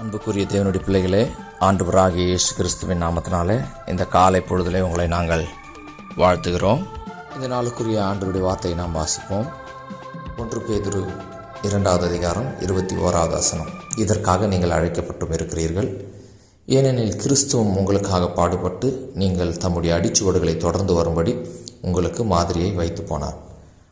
அன்புக்குரிய தேவனுடைய பிள்ளைகளே ஆண்டவராகிய இயேசு கிறிஸ்துவின் நாமத்தினாலே இந்த காலை பொழுதிலே உங்களை நாங்கள் வாழ்த்துகிறோம். இந்த நாளுக்குரிய ஆண்டுடைய வார்த்தையை நாம் வாசிப்போம். ஒன்று பேதுரு இரண்டாவது அதிகாரம் இருபத்தி ஓராவது வசனம். இதற்காக நீங்கள் அழைக்கப்பட்டும் இருக்கிறீர்கள். ஏனெனில் கிறிஸ்துவம் உங்களுக்காக பாடுபட்டு நீங்கள் தம்முடைய அடிச்சுவடுகளை தொடர்ந்து வரும்படி உங்களுக்கு மாதிரியை வைத்து போனார்.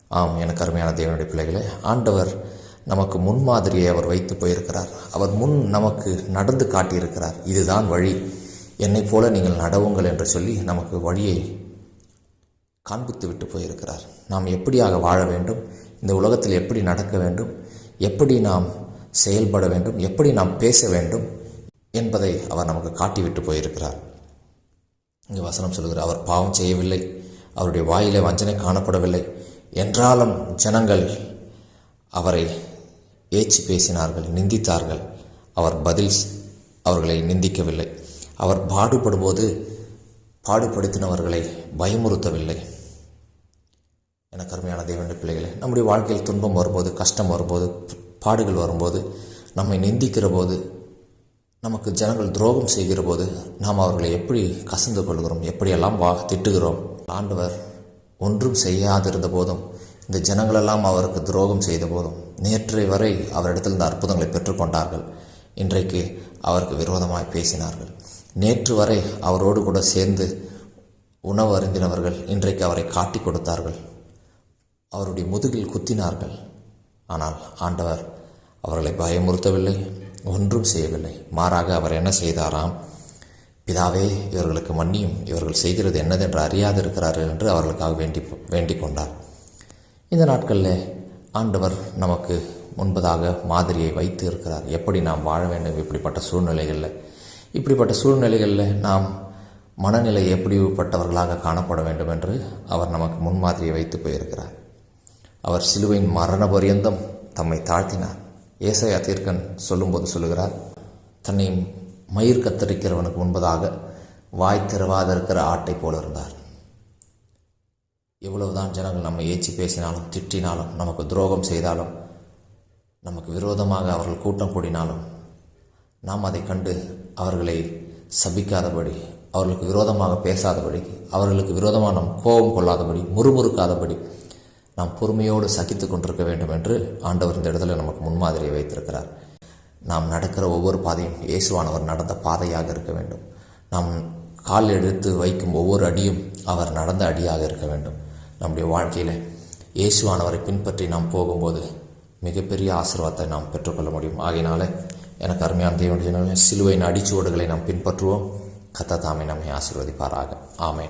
ஆம் எனக்கு அருமையான தேவனுடைய பிள்ளைகளே ஆண்டவர் நமக்கு முன்மாதிரியை அவர் வைத்து போயிருக்கிறார். அவர் முன் நமக்கு நடந்து காட்டியிருக்கிறார். இதுதான் வழி. என்னைப் போல நீங்கள் நடவுங்கள் என்று சொல்லி நமக்கு வழியை காண்பித்து விட்டு போயிருக்கிறார். நாம் எப்படியாக வாழ வேண்டும்? இந்த உலகத்தில் எப்படி நடக்க வேண்டும்? எப்படி நாம் செயல்பட வேண்டும்? எப்படி நாம் பேச வேண்டும்? என்பதை அவர் நமக்கு காட்டிவிட்டு போயிருக்கிறார். இங்கே வசனம் சொல்கிறார் அவர் பாவம் செய்யவில்லை. அவருடைய வாயிலே வஞ்சனை காணப்படவில்லை. என்றாலும் ஜனங்கள் அவரை ஏச்சு பேசினார்கள் நிந்தித்தார்கள். அவர் பதில் அவர்களை நிந்திக்கவில்லை. அவர் பாடுபடும்போது பாடுபடுத்தினவர்களை பயமுறுத்தவில்லை. எனக்கு கருமையான தேவனுடைய பிள்ளைகளை நம்முடைய வாழ்க்கையில் துன்பம் வரும்போது கஷ்டம் வரும்போது பாடுகள் வரும்போது நம்மை நிந்திக்கிற போது நமக்கு ஜனங்கள் துரோகம் செய்கிற போது நாம் அவர்களை எப்படி கசந்து கொள்கிறோம் எப்படியெல்லாம் வா திட்டுகிறோம்? ஆண்டவர் ஒன்றும் செய்யாதிருந்த போதும் இந்த ஜனங்களெல்லாம் அவருக்கு துரோகம் செய்த போதும் நேற்றை வரை அவரிடத்தில் இந்த அற்புதங்களை பெற்றுக்கொண்டார்கள். இன்றைக்கு அவருக்கு விரோதமாய் பேசினார்கள். நேற்று வரை அவரோடு கூட சேர்ந்து உணவு அருந்தினவர்கள் இன்றைக்கு அவரை காட்டி கொடுத்தார்கள். அவருடைய முதுகில் குத்தினார்கள். ஆனால் ஆண்டவர் அவர்களை பயமுறுத்தவில்லை ஒன்றும் செய்யவில்லை. மாறாக அவர் என்ன செய்தாராம்? பிதாவே இவர்களுக்கு மன்னியும். இவர்கள் செய்கிறது என்னதென்று அறியாதிருக்கிறார்கள் என்று அவர்களுக்காக வேண்டி வேண்டிக் கொண்டார். இந்த நாட்களில் ஆண்டவர் நமக்கு முன்பதாக மாதிரியை வைத்து இருக்கிறார் எப்படி நாம் வாழ வேண்டும்? இப்படிப்பட்ட சூழ்நிலைகளில். இப்படிப்பட்ட சூழ்நிலைகளில் நாம் மனநிலை எப்படிப்பட்டவர்களாக காணப்பட வேண்டும் என்று அவர் நமக்கு முன்மாதிரியை வைத்து போயிருக்கிறார். அவர் சிலுவையின் மரண பரியந்தம் தம்மை தாழ்த்தினார். ஏசாயா தீர்க்கன் சொல்லும்போது சொல்லுகிறார் தன்னை மயிர் கத்தரிக்கிறவனுக்கு முன்பதாக வாய் திறவாத இருக்கிற ஆட்டை போல இருந்தார். எவ்வளவுதான் ஜனங்கள் நம்ம ஏச்சி பேசினாலும் திட்டினாலும் நமக்கு துரோகம் செய்தாலும் நமக்கு விரோதமாக அவர்கள் கூட்டம் கூடினாலும் நாம் அதை கண்டு அவர்களை சபிக்காதபடி அவர்களுக்கு விரோதமாக பேசாதபடி அவர்களுக்கு விரோதமாக நாம் கோபம் கொள்ளாதபடி முறுமுறுக்காதபடி நாம் பொறுமையோடு சகித்து கொண்டிருக்க வேண்டும் என்று ஆண்டவர் இந்த இடத்துல நமக்கு முன்மாதிரியை வைத்திருக்கிறார். நாம் நடக்கிற ஒவ்வொரு பாதையும் இயேசுவானவர் நடந்த பாதையாக இருக்க வேண்டும். நாம் கால் எடுத்து வைக்கும் ஒவ்வொரு அடியும் அவர் நடந்த அடியாக இருக்க வேண்டும். நம்முடைய வாழ்க்கையில் இயேசுவானவரை பின்பற்றி நாம் போகும்போது மிகப்பெரிய ஆசீர்வாதத்தை நாம் பெற்றுக்கொள்ள முடியும். ஆகையினால எனக்கு அருமையான தேவனுடைய சிலுவையின் அடிச்சுவடுகளை நாம் பின்பற்றுவோம். கத்த தாமே நம்மை ஆசீர்வதிப்பாராக. ஆமே